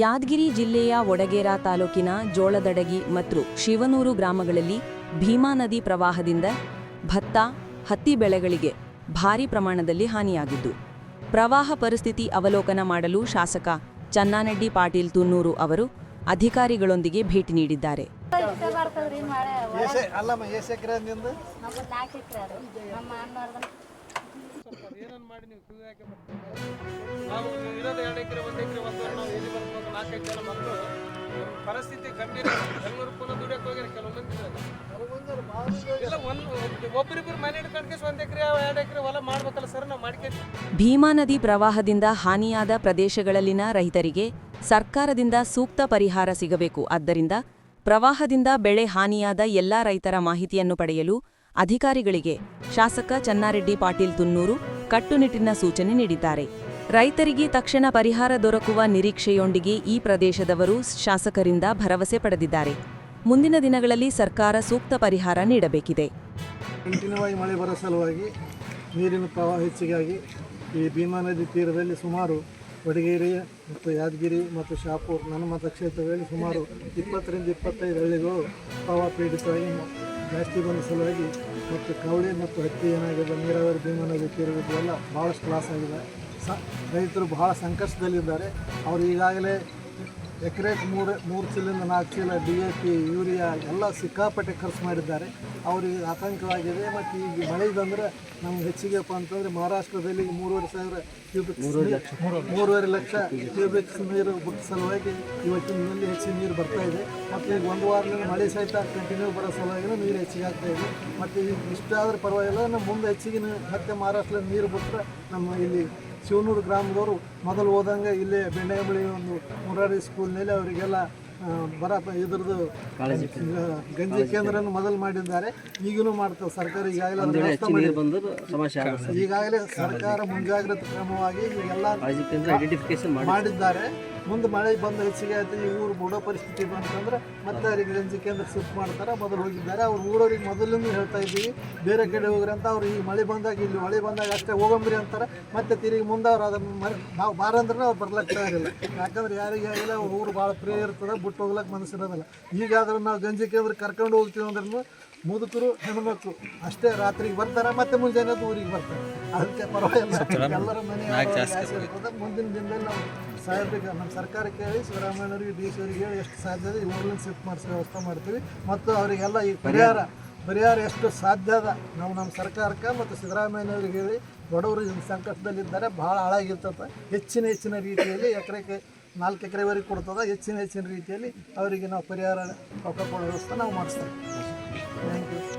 ಯಾದಗಿರಿ ಜಿಲ್ಲೆಯ ಒಡಗೇರಾ ತಾಲೂಕಿನ ಜೋಳದಡಗಿ ಮತ್ತು ಶಿವನೂರು ಗ್ರಾಮಗಳಲ್ಲಿ ಭೀಮಾ ನದಿ ಪ್ರವಾಹದಿಂದ ಭತ್ತ ಹತ್ತಿ ಬೆಳೆಗಳಿಗೆ ಭಾರೀ ಪ್ರಮಾಣದಲ್ಲಿ ಹಾನಿಯಾಗಿದ್ದು ಪ್ರವಾಹ ಪರಿಸ್ಥಿತಿ ಅವಲೋಕನ ಮಾಡಲು ಶಾಸಕ ಚನ್ನಾನೆಡ್ಡಿ ಪಾಟೀಲ್ ತುನ್ನೂರು ಅವರು ಅಧಿಕಾರಿಗಳೊಂದಿಗೆ ಭೇಟಿ ನೀಡಿದ್ದಾರೆ. ನಾಲ್ಕೈದು ಜನ ಮಕ್ಕಳು ಪರಿಸ್ಥಿತಿ ಗಂಭೀರ. ಬೆಂಗಳೂರು ಪುನಃ ದುಡಿಯಕ್ಕೆ ಹೋಗ್ಯಾರ ಕೆಲವು ಇಲ್ಲ ಒಂದು ಒಬ್ಬರಿಬ್ಬರು ಮನೆ ಹಿಡ್ಕೊಂಡ್ಕೇಸ್ ಒಂದು ಎಕರೆ, ಎರಡು ಎಕರೆ ಹೊಲ ಮಾಡ್ಬೇಕಲ್ಲ ಸರ್, ನಾವು ಮಾಡ್ಕೊಂತೀವಿ. ಭೀಮಾ ನದಿ ಪ್ರವಾಹದಿಂದ ಹಾನಿಯಾದ ಪ್ರದೇಶಗಳಲ್ಲಿನ ರೈತರಿಗೆ ಸರ್ಕಾರದಿಂದ ಸೂಕ್ತ ಪರಿಹಾರ ಸಿಗಬೇಕು. ಆದ್ದರಿಂದ ಪ್ರವಾಹದಿಂದ ಬೆಳೆ ಹಾನಿಯಾದ ಎಲ್ಲಾ ರೈತರ ಮಾಹಿತಿಯನ್ನು ಪಡೆಯಲು ಅಧಿಕಾರಿಗಳಿಗೆ ಶಾಸಕ ಚನ್ನಾರೆಡ್ಡಿ ಪಾಟೀಲ್ ತುನ್ನೂರು ಕಟ್ಟುನಿಟ್ಟಿನ ಸೂಚನೆ ನೀಡಿದ್ದಾರೆ. ರೈತರಿಗೆ ತಕ್ಷಣ ಪರಿಹಾರ ದೊರಕುವ ನಿರೀಕ್ಷೆಯೊಂದಿಗೆ ಈ ಪ್ರದೇಶದವರು ಶಾಸಕರಿಂದ ಭರವಸೆ ಪಡೆದಿದ್ದಾರೆ. ಮುಂದಿನ ದಿನಗಳಲ್ಲಿ ಸರ್ಕಾರ ಸೂಕ್ತ ಪರಿಹಾರ ನೀಡಬೇಕಿದೆ. ಕಂಟಿನ್ಯೂವಾಗಿ ಮಳೆ ಬರೋ ಸಲುವಾಗಿ ನೀರಿನ ಪ್ರವಾಹ ಹೆಚ್ಚಿಗಾಗಿ ಈ ಭೀಮಾ ನದಿ ತೀರದಲ್ಲಿ ಸುಮಾರು ವಡಗೇರಿ ಮತ್ತು ಯಾದಗಿರಿ ಮತ್ತು ಶಾಪೂರ್ ನನ್ನ ಮತಕ್ಷೇತ್ರದಲ್ಲಿ ಸುಮಾರು ಇಪ್ಪತ್ತರಿಂದ ಇಪ್ಪತ್ತೈದು ಹಳ್ಳಿಗಳು ಪ್ರವಾಹ ಪೀಡಿತವಾಗಿ ಜಾಸ್ತಿ ಬಂದ ಸಲುವಾಗಿ ಮತ್ತು ಕವಳಿ ಮತ್ತು ಹತ್ತಿ ಏನಾಗಿದೆ ನೀರಾವರಿ ಭೀಮಾ ನದಿ ತೀರವಿದೆಲ್ಲ ಭಾಳಷ್ಟು ಲಾಸ್ ಆಗಿದೆ. ಸ ರೈತರು ಬಹಳ ಸಂಕಷ್ಟದಲ್ಲಿದ್ದಾರೆ. ಅವರು ಈಗಾಗಲೇ ಎಕರೆಗೆ ಮೂರು ಮೂರು ಚೀಲದಿಂದ ನಾಲ್ಕು ಚೀಲ ಡಿ ಎ ಪಿ ಯೂರಿಯಾ ಎಲ್ಲ ಸಿಕ್ಕಾಪಟ್ಟೆ ಖರ್ಚು ಮಾಡಿದ್ದಾರೆ. ಅವ್ರಿಗೆ ಆತಂಕವಾಗಿದೆ ಮತ್ತು ಈಗ ಮಳೆ ಬಂದರೆ ನಮ್ಗೆ ಹೆಚ್ಚಿಗೆಪ್ಪ ಅಂತಂದರೆ ಮಹಾರಾಷ್ಟ್ರದಲ್ಲಿ ಮೂರುವರೆ ಸಾವಿರ ಕ್ಯೂಬಿಕ್ ಮೂರುವರೆ ಲಕ್ಷ. ಕ್ಯೂಬಿಕ್ಸ್ ನೀರು ಬುಕ್ ಸಲುವಾಗಿ ಇವತ್ತಿನ ಹೆಚ್ಚಿಗೆ ಹೆಚ್ಚಿನ ನೀರು ಬರ್ತಾ ಇದೆ. ಮತ್ತು ಈಗ ಒಂದು ವಾರದಿಂದ ಮಳೆ ಸಹಿತ ಕಂಟಿನ್ಯೂ ಬರೋ ಸಲುವಾಗಿ ನೀರು ಹೆಚ್ಚಿಗೆ ಆಗ್ತಾ ಇದೆ. ಮತ್ತು ಈಗ ಇಷ್ಟಾದ್ರೆ ಪರವಾಗಿಲ್ಲ ನಮ್ಮ ಮುಂದೆ ಹೆಚ್ಚಿಗೆ ಮತ್ತೆ ಮಹಾರಾಷ್ಟ್ರದಲ್ಲಿ ನೀರು ಬಿಟ್ಟರೆ ನಮ್ಮ ಇಲ್ಲಿ ಶಿವನೂರು ಗ್ರಾಮದವರು ಮೊದಲು ಹೋದಂಗೆ ಇಲ್ಲೇ ಬೆಣ್ಣೆಬಳಿ ಒಂದು ಮುರಾರಿ ಸ್ಕೂಲ್ನಲ್ಲಿ ಅವರಿಗೆಲ್ಲ ಬರ ಇದ್ರದ್ದು ಗಂಜಿ ಕೇಂದ್ರವನ್ನು ಮೊದಲು ಮಾಡಿದ್ದಾರೆ. ಈಗಲೂ ಮಾಡ್ತಾರೆ ಸರ್ಕಾರ ಈಗಾಗಲೇ. ಈಗಾಗಲೇ ಸರ್ಕಾರ ಮುಂಜಾಗ್ರತಾ ಕ್ರಮವಾಗಿ ಎಲ್ಲ ಮಾಡಿದ್ದಾರೆ. ಮುಂದೆ ಮಳೆ ಬಂದು ಹೆಚ್ಚಿಗೆ ಆಯ್ತು, ಈ ಊರು ಬುಡೋ ಪರಿಸ್ಥಿತಿ ಬಂತಂದ್ರೆ ಮತ್ತೆ ಅವ್ರಿಗೆ ರಂಜಿ ಕೇಂದ್ರ ಶಿಫ್ಟ್ ಮಾಡ್ತಾರೆ, ಮೊದಲು ಹೋಗಿದ್ದಾರೆ. ಅವ್ರು ಊರವ್ರಿಗೆ ಮೊದಲಿಂದ ಹೇಳ್ತಾ ಇದ್ದೀವಿ, ಬೇರೆ ಕಡೆ ಹೋಗ್ರಿ ಅಂತ ಅವ್ರು ಈ ಮಳೆ ಬಂದಾಗ ಇಲ್ಲಿ ಮಳೆ ಬಂದಾಗ ಅಷ್ಟೇ ಹೋಗಂಬ್ರಿ ಅಂತಾರೆ. ಮತ್ತೆ ತಿರುಗಿ ಮುಂದೆ ಅವ್ರು ಅದನ್ನು ಮರಿ, ನಾವು ಬಾರಂದ್ರೆ ಅವ್ರು ಬರ್ಲಕ್ಕೆ ಆಗಿಲ್ಲ. ಯಾಕಂದ್ರೆ ಯಾರಿಗೆ ಆಗಿಲ್ಲ ಅವ್ರ ಊರು ಭಾಳ ಪ್ರಿಯ ಇರ್ತದೆ, ಬಿಟ್ಟು ಹೋಗ್ಲಕ್ಕೆ ಮನಸ್ಸಿರೋದಿಲ್ಲ. ಈಗಾದ್ರೂ ನಾವು ಗಂಜಿ ಕೇಂದ್ರ ಕರ್ಕೊಂಡು ಹೋಗ್ತೀವಿ ಅಂದ್ರೂ ಮುದುಕರು ಹೆಣ್ಮಕ್ಳು ಅಷ್ಟೇ ರಾತ್ರಿಗೆ ಬರ್ತಾರೆ ಮತ್ತೆ ಮುಂಜಾನೆ ಊರಿಗೆ ಬರ್ತಾರೆ. ಅದಕ್ಕೆ ಪರವಾಗಿಲ್ಲ. ಎಲ್ಲರ ಮನೆ ಮುಂದಿನ ದಿನದಲ್ಲಿ ನಾವು ಸಾಹೇಬ್ರಿಗೆ ನಮ್ಮ ಸರ್ಕಾರಕ್ಕೆ ಹೇಳಿ ಸಿದ್ದರಾಮಯ್ಯವ್ರಿಗೆ ಡಿ ಸಿ ಅವರಿಗೆ ಹೇಳಿ ಎಷ್ಟು ಸಾಧ್ಯ ಇದೆ ಇವ್ರಲ್ಲಿ ಶಿಫ್ಟ್ ಮಾಡಿಸೋ ವ್ಯವಸ್ಥೆ ಮಾಡ್ತೀವಿ. ಮತ್ತು ಅವರಿಗೆಲ್ಲ ಈ ಪರಿಹಾರ. ಪರಿಹಾರ ಎಷ್ಟು ಸಾಧ್ಯ ಅದ ನಾವು ನಮ್ಮ ಸರ್ಕಾರಕ್ಕೆ ಮತ್ತು ಸಿದ್ದರಾಮಯ್ಯನವ್ರಿಗೆ ಹೇಳಿ ಬಡವರು ಈ ಸಂಕಟದಲ್ಲಿದ್ದಾರೆ ಭಾಳ ಹಾಳಾಗಿರ್ತದೆ. ಹೆಚ್ಚಿನ ಹೆಚ್ಚಿನ ರೀತಿಯಲ್ಲಿ ಎಕರೆಗೆ ನಾಲ್ಕು ಎಕರೆವರೆಗೆ ಕೊಡ್ತದೆ. ಹೆಚ್ಚಿನ ಹೆಚ್ಚಿನ ರೀತಿಯಲ್ಲಿ ಅವರಿಗೆ ನಾವು ಪರಿಹಾರ ರೊಕ್ಕ ಕೊಡೋ ವ್ಯವಸ್ಥೆ ನಾವು ಮಾಡಿಸ್ತೀವಿ. Thank you.